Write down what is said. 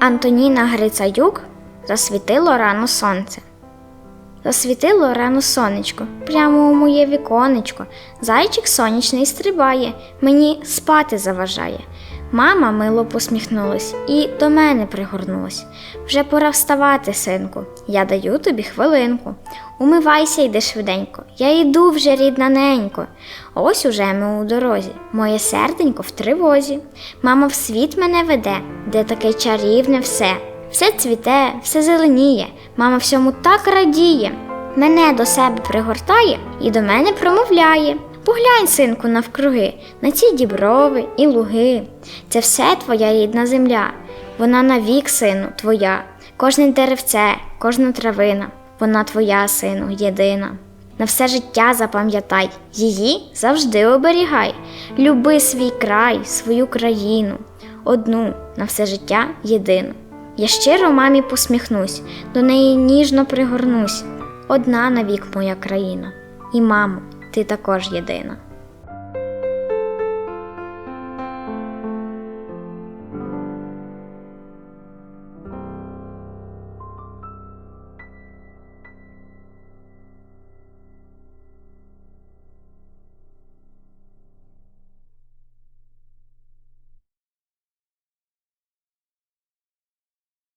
Антоніна Грицаюк засвітило рано сонце. Засвітило рано сонечко, прямо у моє віконечко. Зайчик сонячний стрибає, мені спати заважає. Мама мило посміхнулась і до мене пригорнулась. Вже пора вставати, синку. Я даю тобі хвилинку. Умивайся, йди швиденько. Я йду вже, рідна ненько. Ось уже ми у дорозі. Моє серденько в тривозі. Мама в світ мене веде, де таке чарівне все. Все цвіте, все зеленіє, мама всьому так радіє. Мене до себе пригортає і до мене промовляє. Поглянь, синку, навкруги, на ці діброви і луги. Це все твоя рідна земля. Вона навік, сину, твоя. Кожне деревце, кожна травина. Вона твоя, сину, єдина. На все життя запам'ятай, її завжди оберігай. Люби свій край, свою країну, одну на все життя єдину. Я щиро мамі посміхнусь, до неї ніжно пригорнусь. Одна навік моя країна. І, мамо, ти також єдина.